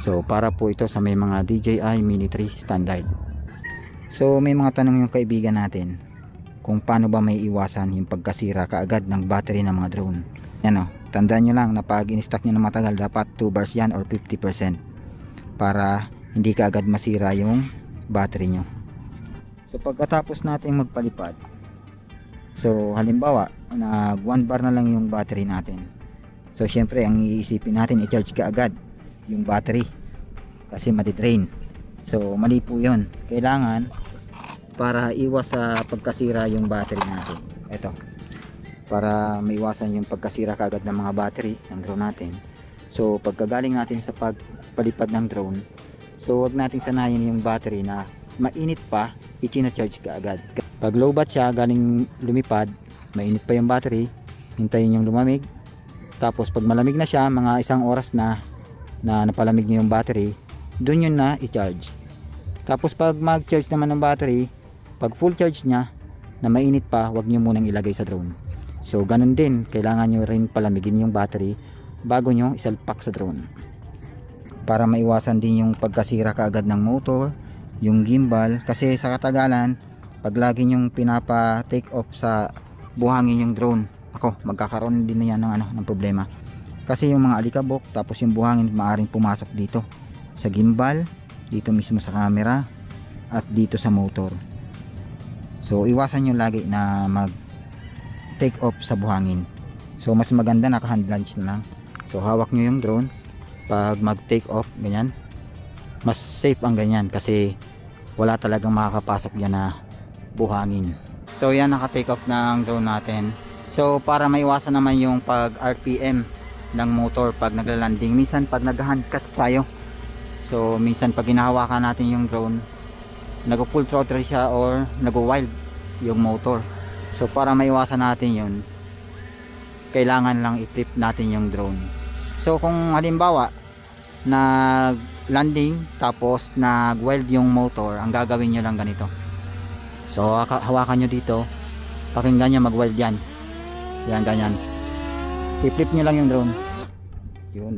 So para po ito sa may mga DJI Mini 3 standard. So may mga tanong yung kaibigan natin kung paano ba may iwasan yung pagkasira kaagad ng battery ng mga drone. Yan o, tandaan nyo lang na pag in-stack nyo na matagal dapat 2 bars yan or 50% para hindi kaagad masira yung battery nyo. So pagkatapos natin magpalipad, so halimbawa nag 1 bar na lang yung battery natin. So syempre ang iisipin natin i-charge kaagad yung battery kasi matidrain. So mali po yun. Kailangan para iwas sa pagkasira yung battery natin. Ito. Para maiwasan yung pagkasira kagad ng mga battery ng drone natin. So pagkagaling natin sa pagpalipad ng drone, so wag natin sanayin yung battery na mainit pa, i-charge ka agad. Pag low bat siya, galing lumipad, mainit pa yung battery, hintayin yung lumamig. Tapos pag malamig na siya, mga isang oras na na napalamig niyo yung battery, doon yun na i-charge. Tapos pag mag-charge naman ng battery, pag full charge niya, na mainit pa, wag niyo munang ilagay sa drone. So ganun din, kailangan nyo rin palamigin yung battery bago nyo isalpak sa drone. Para maiwasan din yung pagkasira kaagad ng motor, yung gimbal, kasi sa katagalan, pag lagi nyong pinapa take off sa buhangin yung drone, ako, magkakaroon din na yan ng, ano, ng problema. Kasi yung mga alikabok, tapos yung buhangin maaring pumasok dito sa gimbal, dito mismo sa camera, at dito sa motor. So iwasan nyo lagi na mag take off sa buhangin. So mas maganda naka hand launch na lang. So hawak nyo yung drone pag mag take off ganyan. Mas safe ang ganyan kasi wala talagang makakapasok yan na buhangin. So yan naka take off ng drone natin. So para maiwasan naman yung pag RPM ng motor pag nagla-landing. Minsan pag nag-hand cuts tayo. So minsan pag hinahawakan natin yung drone nag full throttle siya or nag wild yung motor. So para maiwasan natin yun kailangan lang i-flip natin yung drone. So kung halimbawa nag landing tapos nag wild yung motor ang gagawin nyo lang ganito. So hawakan nyo dito. Pakinggan nyo mag wild yan. Yan ganyan i-flip nyo lang yung drone. Yun.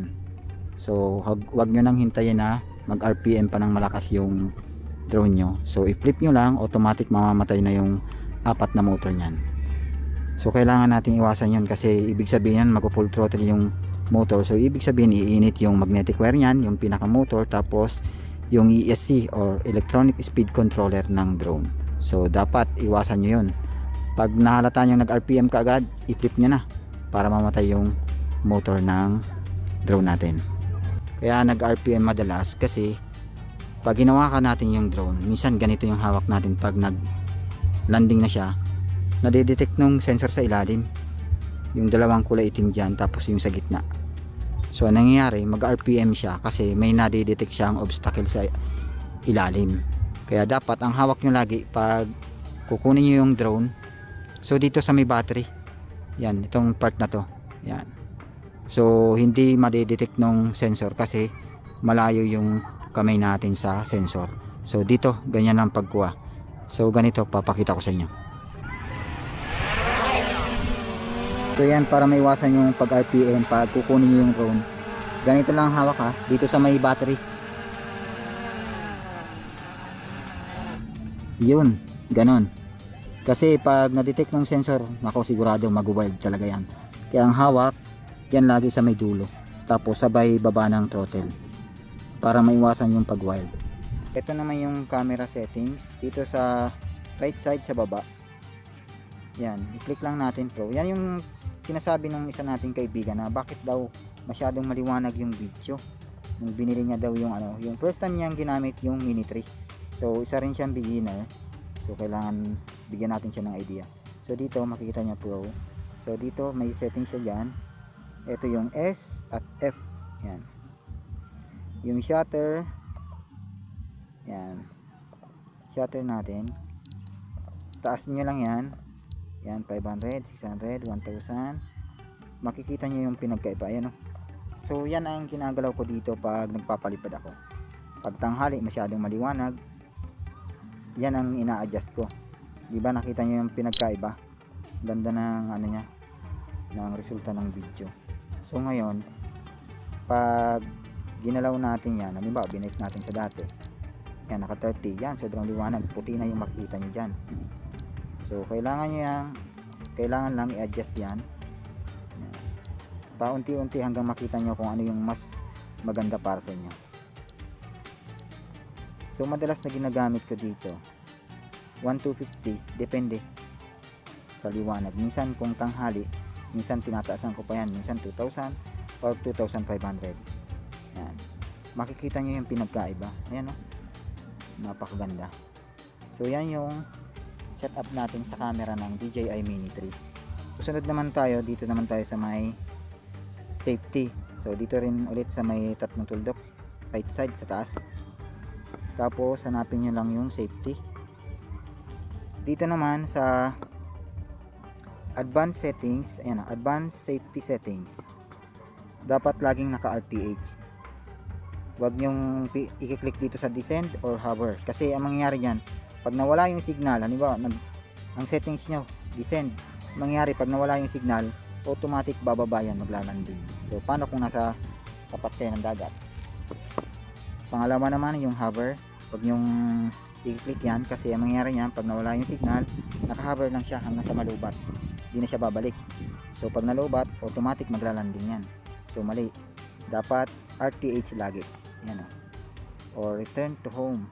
So wag, wag nyo nang hintayin na mag RPM pa ng malakas yung drone nyo. So i-flip nyo lang automatic mamamatay na yung apat na motor nyan so kailangan natin iwasan yun kasi ibig sabihin yan mag full throttle yung motor. So ibig sabihin iinit yung magnetic wire nyan yung pinaka motor tapos yung ESC or electronic speed controller ng drone. So dapat iwasan nyo yun. Pag nahalata nyo nag RPM kaagad i-flip nyo na para mamatay yung motor ng drone natin. Kaya nag RPM madalas kasi pag ginawa ka natin yung drone minsan ganito yung hawak natin pag nag landing na siya. Nadidetect nung sensor sa ilalim. Yung dalawang kulay itim dyan tapos yung sa gitna. So nangyayari mag RPM siya kasi may nadidetect siyang obstacle sa ilalim. Kaya dapat ang hawak nyo lagi pag kukunin nyo yung drone so dito sa may battery yan itong part na to yan so hindi madidetect nung sensor kasi malayo yung kamay natin sa sensor. So dito, ganyan ang pagkuha. So ganito, papakita ko sa inyo. So yan, para maiwasan yung pag RPM, pag kukunin nyo yung drone. Ganito lang ang hawak ha, dito sa may battery. Yun, ganon. Kasi pag na-detect ng sensor, nako sigurado mag-wild talaga yan. Kaya ang hawak, yan lagi sa may dulo. Tapos sabay baba ng throttle para maiwasan yung pag wild ito naman yung camera settings. Dito sa right side sa baba. Yan i-click lang natin pro. Yan yung sinasabi ng isa nating kaibigan na bakit daw masyadong maliwanag yung video. Nung binili niya daw yung ano yung first time niyang ginamit yung mini 3 so isa rin siyang beginner. So kailangan bigyan natin siya ng idea. So dito makikita niya pro so dito may settings siya dyan. Ito yung S at F. Yan. Yung shutter. Yan. Shutter natin. Taas nyo lang yan. Yan 500, 600, 1000 makikita nyo yung pinagkaiba. Yan oh. so yan ang ginagalaw ko dito pag nagpapalipad ako. Pag tanghali masyadong maliwanag. Yan ang ina-adjust ko di ba nakita nyo yung pinagkaiba? Ganda ng ano nya ng resulta ng video. So ngayon pag ginalaw natin yan halimbawa binek natin sa dati yan naka 30 yan sobrang liwanag puti na yung makikita nyo dyan. So kailangan nyo yan kailangan lang i-adjust Yan. paunti-unti hanggang makita nyo kung ano yung mas maganda para sa inyo. So madalas na ginagamit ko dito 1250 depende sa liwanag. Minsan kung tanghali minsan tinataasan ko pa yan minsan 2,000 or 2,500 yan. Makikita nyo yung pinagkaiba. Ayan o napakaganda. So yan yung setup natin sa camera ng DJI Mini 3 susunod naman tayo dito naman tayo sa may safety. So dito rin ulit sa may tatlong tuldok. Right side sa taas. Tapos hanapin nyo lang yung safety dito naman sa advanced settings ayan o, advanced safety settings dapat laging naka RTH wag nyong i-click dito sa descend or hover kasi ang mangyayari dyan pag nawala yung signal halimbawa nag, ang settings nyo descend mangyayari pag nawala yung signal automatic bababa yan maglalanding. So paano kung nasa tapat ng dagat? Pangalawa naman yung hover wag nyong i-click yan kasi ang mangyayari yan pag nawala yung signal naka-hover lang siya hanggang sa malubat. Hindi na siya babalik. So pag nalubat automatic maglalanding yan. So mali. Dapat RTH lagi. Yan o or return to home